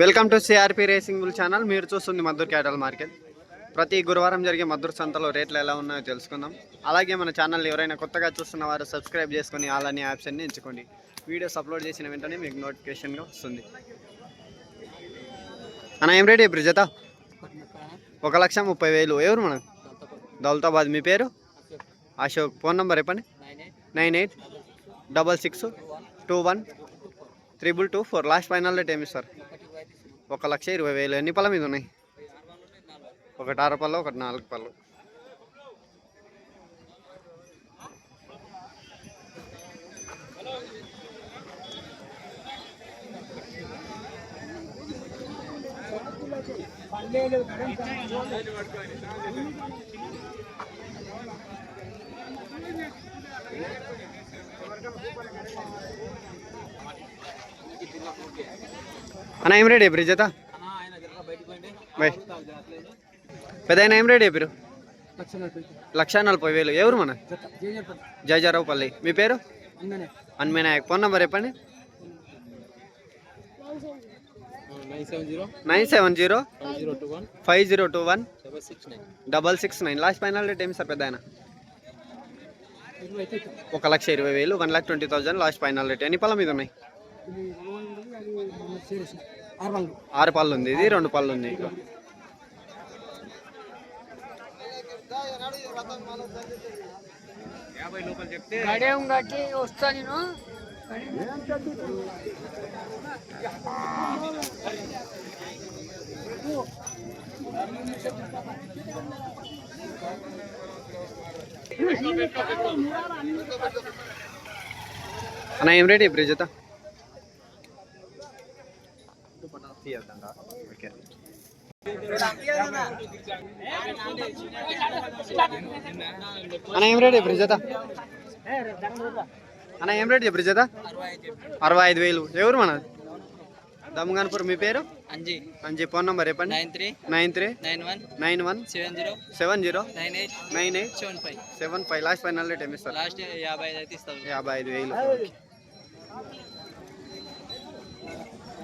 Welcome to CRP racing bull channel మీరు చూస్తుంది Maddur క్యాటల్ market. ప్రతి గురువారం జరిగే మద్దూరు సంతలో రేట్లు ఎలా ఉన్నాయో తెలుసుకుందాం. అలాగే మన ఛానల్ ఎవరైనా కొత్తగా చూస్తున్న వారు సబ్స్క్రైబ్ చేసుకొని అలానే యాప్స్ని ఎంచుకోండి. వీడియోస్ అప్లోడ్ చేసిన వెంటనే మీకు నోటిఫికేషన్గా వస్తుంది. అన్న ఏం రేట్ ఇప్పుడు జత? ఒక లక్ష ముప్పై వేలు. ఎవరు మనం దౌలతాబాద్. మీ పేరు? అశోక్. ఫోన్ నెంబర్ చెప్పండి. Nine eight double six two one triple two four. Last final rate ఏమి సార్? ఒక లక్ష ఇరవై వేలు. ఎన్ని పళ్ళ మీద ఉన్నాయి? ఒకటి ఆరు పళ్ళు ఒకటి నాలుగు పళ్ళు. అన్న ఏం రేట్ చెప్పారు జత? బై. పెద్ద ఆయన ఏం రేట్ చెప్పారు లక్ష నలభై వేలు. ఎవరు మన? జయజారావుపల్లి. మీ పేరు? అన్మే నాయక్. ఫోన్ నెంబర్ చెప్పండి. Nine seven zero. Five zero two one. Double six nine. Last final rate ఏమి సార్ పెద్ద ఆయన? ఒక లక్ష ఇరవై వేలు. One lakh twenty thousand last final rate. ఎన్ని పొలం మీద ఉన్నాయి? ఆరు పళ్ళు. ఉంది. ఇది రెండు పళ్ళు ఉంది ఇక గడేం కట్టి వస్తా నేను. అన్న ఏం రేట్ ఇప్పుడు జత? ఓకే. అన్న ఏం రేట్ ఇప్పుడు జత అన్న ఏం రేట్ చెప్పు జత అరవై ఐదు వేలు. ఎవరు మన దమ్ముగాన్పూర్ మీ పేరు? అంజీ. చెప్పి ఫోన్ నంబర్ చెప్పండి. Nine three. Nine three. Nine one. Nine one. Seven zero. Seven zero. Nine eight. Nine eight. Seven five. Seven five. Last final rate ఏమి సార్ లాస్ట్ యాభై ఐదు అయితే ఇస్తాను యాభై ఐదు వేలు.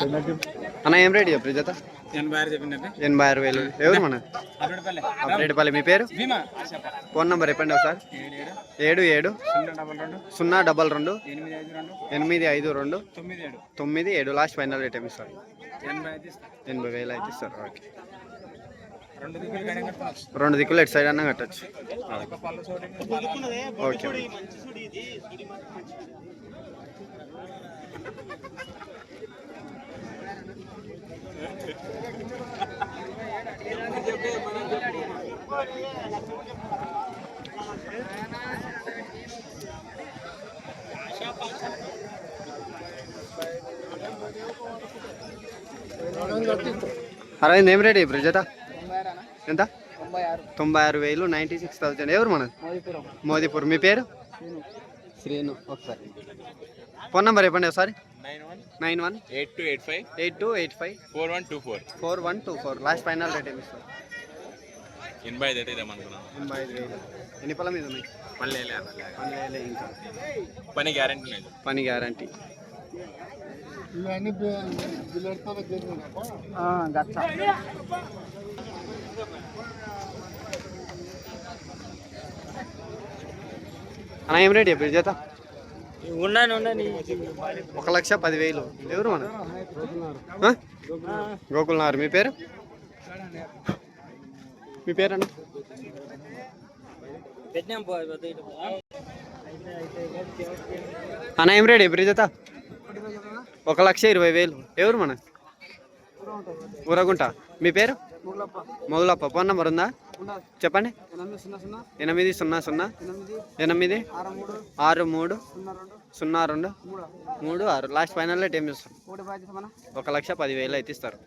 అన్న ఏం రేట్ చెప్పు జత? ఎనభై ఆరు వేలు. ఎవరు మన? అప్డేట్పల్లి మీ పేరు? ఫోన్ నంబర్ చెప్పండి ఒకసారి. ఏడు ఏడు. సున్నా డబల్ రెండు. ఎనిమిది ఐదు రెండు. తొమ్మిది ఏడు. తొమ్మిది ఏడు. లాస్ట్ ఫైనల్ రేట్ ఏమి సార్ ఎనభై వేలు అయితే ఇస్తారు. ఓకే. రెండు దిక్కులు ఎటు సైడ్ అన్నా కట్టచ్చు. ఓకే. అరవింద్ ఏం రేట్ ఇప్పుడు జత ఎంత? తొంభై ఆరు. తొంభై ఆరు వేలు నైంటీ సిక్స్ థౌసండ్ ఎవరు మన? మోదీపురం. మోదీపూర్. మీ పేరు? శ్రీను ఒకసారి. ఫోన్ నెంబర్ చెప్పండి ఒకసారి. Nine one eight two eight five eight two eight five four one two four four one two four. Last final rate ఏమి ఇస్తారు ఎనభై ఐదు అయితే ఇద్దామనుకున్నాను. ఎనభై ఐదు వేలు. ఎన్ని పొలం మీద ఉన్నాయి పని వేలే ఇంకా. పని గ్యారంటీ లేదు. పని గ్యారంటీ అన్న ఏం రేట్ చెప్పారు? చేత ఉన్నాను ఉన్నాను. ఒక లక్ష పదివేలు. ఎవరు మన? ఆ? గోకుల్నార్. మీ పేరు? మీ పేరు అన్న ఏం రేట్? చెప్పారు చేత ఒక లక్ష ఇరవై వేలు. ఎవరు మన? ఊరగుంట. మీ పేరు? మొగులప్ప. ఫోన్ నెంబర్ ఉందా? చెప్పండి. ఎనిమిది సున్నా సున్నా. ఎనిమిది ఆరు మూడు. సున్నా రెండు. మూడు. ఆరు. లాస్ట్ ఫైనల్ రేట్ ఏమి ఇస్తారు ఒక లక్ష పదివేలు అయితే ఇస్తారు.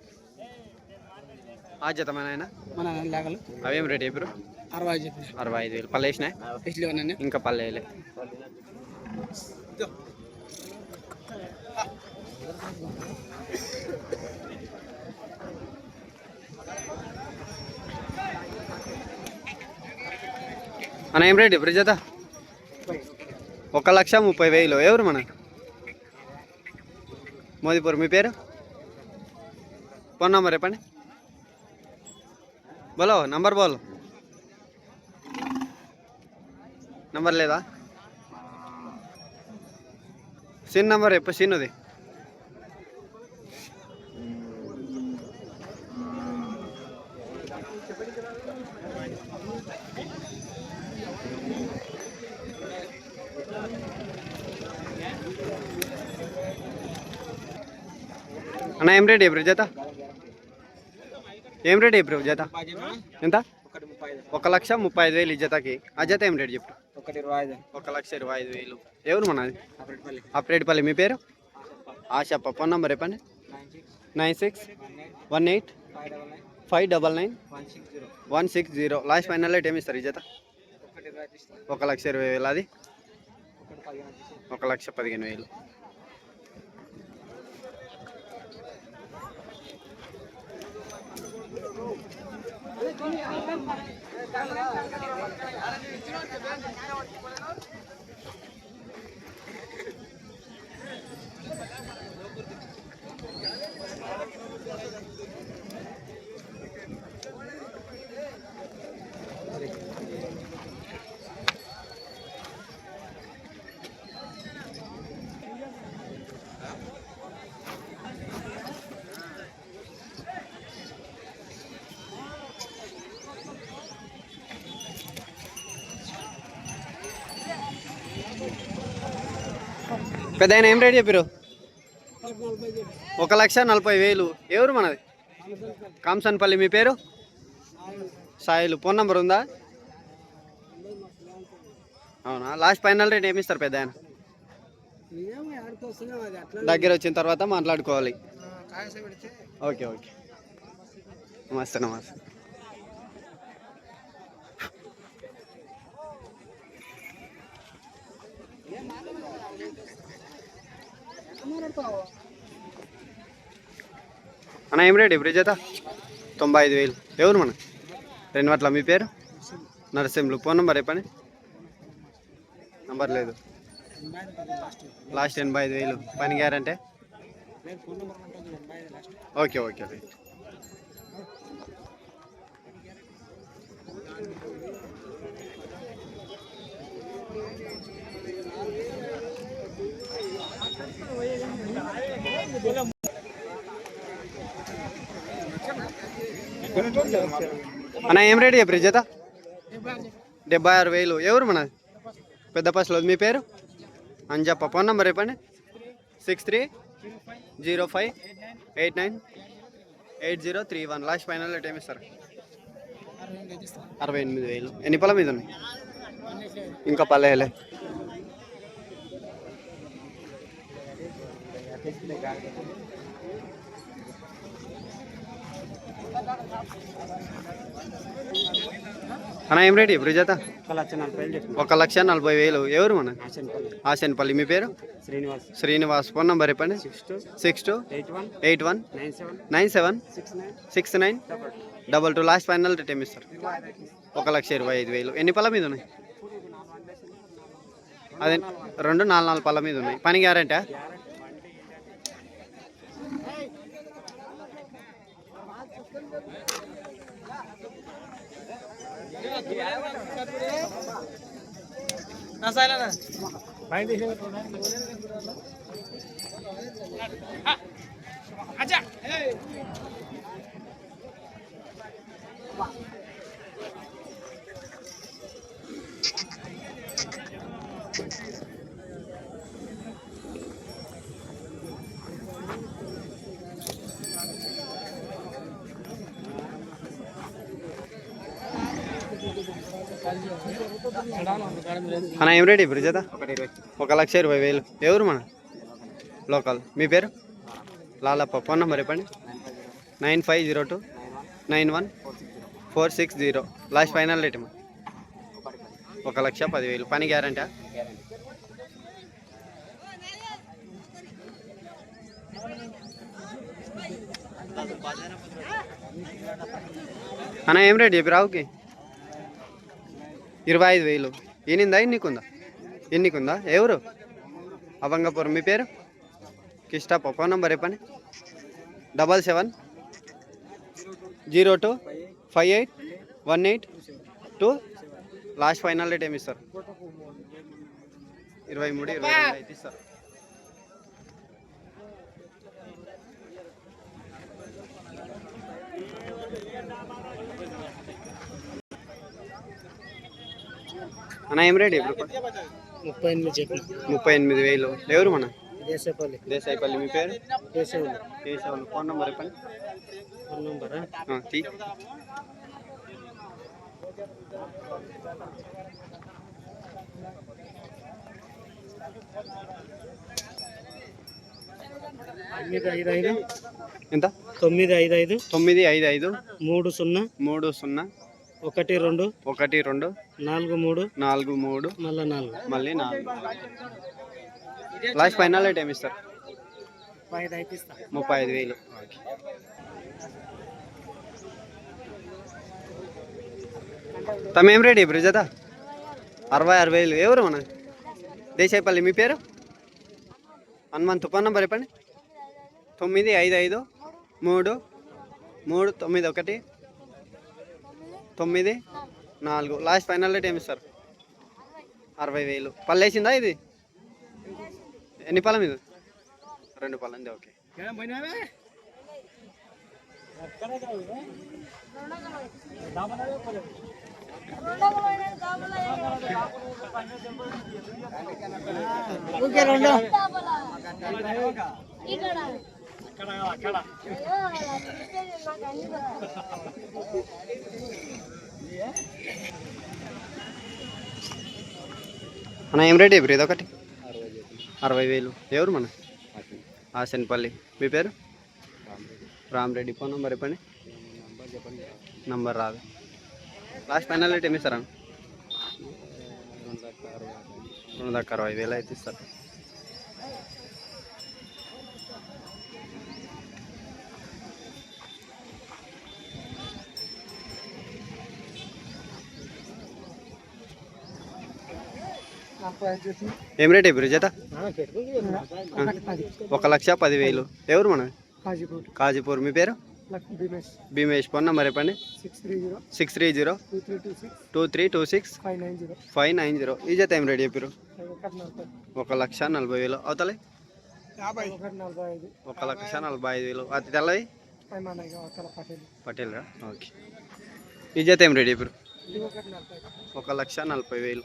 ఆ జతమైన ఆయన? మన అవేం రేట్ ఇప్పుడు అరవై ఐదు వేలు. పళ్ళు వేసినాయి? ఇంకా పళ్ళు వేయలే. అన్న ఏం రేట్? ఇప్పుడు జత ఒక లక్ష ముప్పై వేలు. ఎవరు మన? మోదీపూర్. మీ పేరు? ఫోన్ నంబర్ చెప్పండి. బోలో నంబర్ బోలో. నంబర్ లేదా? సిన్ నంబర్ ఎప్పుడు సిన్నుది. అన్న ఏం రేట్ ఇప్పుడు జత? ఏం రేట్ ఇప్పుడు జత? ఎంత? ఒక లక్ష ముప్పై ఐదు వేలు ఈ జతకి. ఆ జత ఏం రేట్ చెప్పు. ఒక లక్ష ఇరవై ఐదు వేలు. ఎవరు మనది అప్రేట్పల్లి. మీ పేరు? ఆశప్ప. ఫోన్ నంబర్ చెప్పండి. Nine six. One eight. Five double nine. One six zero. Last final ఏమి ఇస్తారు ఈ జత ఒకటి ఇరవై ఐదు ఇస్తాను ఒక లక్ష ఇరవై వేలు అది. ఒక లక్ష పదిహేను వేలు. పెద్ద ఆయన ఏం రేట్ చెప్పారు ఒక లక్ష నలభై వేలు. ఎవరు మనది? కాంసన్పల్లి. మీ పేరు? సాయిలు. ఫోన్ నంబర్ ఉందా? అవునా? లాస్ట్ ఫైనల్ రేట్ ఏమి ఇస్తారు పెద్ద ఆయన? దగ్గర వచ్చిన తర్వాత మాట్లాడుకోవాలి. Okay okay. నమస్తే నమస్తే. అన్న ఏం రేట్ ఇప్పుడు చేత తొంభై ఐదు వేలు. ఎవరు మన? రెండు వట్ల మీ పేరు? నరసింహులు. ఫోన్ నెంబర్ చెప్పండి. నంబర్ లేదు. లాస్ట్ ఎనభై ఐదు వేలు. పని గ్యారంటే? ఓకే ఓకే రైట్ అన్న ఏం రేట్ చెప్పారు జత? డెబ్బై ఆరు వేలు. ఎవరు మన పెద్ద పసులు మీ పేరు? అంజప్ప. ఫోన్ నెంబర్ చెప్పండి. Six three zero five eight nine eight zero three one. Last final time ఇస్తారు? అరవై ఎనిమిది వేలు. ఎన్ని పళ్ళ మీద ఉన్నాయి? ఇంకా పల్లెలే. అన్న ఏం రేట్ ఇప్పుడు జత? ఒక లక్ష నలభై వేలు ఎవరు మన? ఆశనపల్లి. మీ పేరు? శ్రీనివాస్. శ్రీనివాస్. ఫోన్ నంబర్ చెప్పండి. Six two eight one nine seven six nine double two. Last final rate ఏమి ఇస్తారు? ఒక లక్ష ఇరవై ఐదు వేలు. ఎన్ని పళ్ళ మీద ఉన్నాయి? అదే రెండు నాలుగు నాలుగు పళ్ళ మీద ఉన్నాయి. పని గ్యారంటీ. నా సాయినా అన్న ఏం రేట్ ఇప్పుడు జత? ఒక లక్ష ఇరవై వేలు. ఎవరు మన? లోకల్. మీ పేరు? లాలప్ప. ఫోన్ నెంబర్ చెప్పండి. Nine five zero two nine one four six zero. Last final rate ఏమో ఒక లక్ష పదివేలు పని గ్యారంటీ అన్న ఏం రేట్ చెప్పి రావుకి? ఇరవై ఐదు వేలు. ఈనిందా ఎన్నికుందా ఎన్నికుందా ఎవరు? అవంగపురం మీ పేరు? కిష్టాప ఫోన్ నంబర్ చెప్పండి. Double seven zero two five eight one eight two. Last final date ఏమి ఇస్తారు? ఇరవై మూడు ఇరవై రెండు అయితే ఇస్తారు. అన్న ఏం రేట్ ఇప్పుడు ముప్పై ఎనిమిది చెప్పిన ముప్పై ఎనిమిది వేలు ఎవరు మన దేశపల్లి దేశాయిపల్లి మీ పేరు కేశవులు కేశవులు ఫోన్ నంబర్ చెప్పండి ఫోన్ నంబరా ఆ, తీ తొమ్మిది ఐదు ఐదు ఎంత తొమ్మిది ఐదు ఐదు తొమ్మిది ఐదు ఐదు మూడు సున్నా మూడు సున్నా ఒకటి రెండు ఒకటి రెండు నాలుగు మూడు నాలుగు మూడు మళ్ళా నాలుగు. మళ్ళీ నాలుగు. లాస్ట్ ఫైనల్ రేట్ ఏమి ఇస్తారు? అయితే ముప్పై ఐదు వేలు. తమ రేట్ ఇప్పుడు జత అరవై ఆరు వేలు. ఎవరు మన? దేశాయపల్లి మీ పేరు? హనుమంత్. ఫోన్ నంబర్ చెప్పండి. తొమ్మిది ఐదు ఐదు మూడు మూడు తొమ్మిది ఒకటి. తొమ్మిది నాలుగు. లాస్ట్ ఫైనల్ రేట్ ఏమి ఇస్తారు? అరవై వేలు. పల్లేసిందా ఇది? ఎన్ని పళ్ళ మీద? రెండు పళ్ళంది ఓకే. అన్న ఏం రేట్ ఇప్పుడు ఇదొకటి? అరవై వేలు. ఎవరు మన? ఆసన్పల్లి మీ పేరు? రామరెడ్డి. ఫోన్ నంబర్ చెప్పండి. నంబర్ రాదు. లాస్ట్ ఫైనల్ రేట్ ఏమి ఇస్తారా రెండు దాకా అరవై వేలు అయితే ఇస్తారు. ఏం రేట్ ఇప్పుడు జత? ఒక లక్ష పదివేలు. ఎవరు మన కాజీపూర్. మీ పేరు? భీమేష్. ఫోన్ నంబర్ చెప్పండి. Six three zero. Six three zero two three two six. Five nine zero. ఈ జత ఏం రేట్ చెప్పారు ఒక లక్ష నలభై వేలు. అవుతాయి ఒక లక్ష నలభై ఐదు వేలు. అతి తెల్లవి? పటేల్ రా. ఓకే. ఈ జత ఏం రేట్ చెప్పారు ఒక లక్ష నలభై వేలు.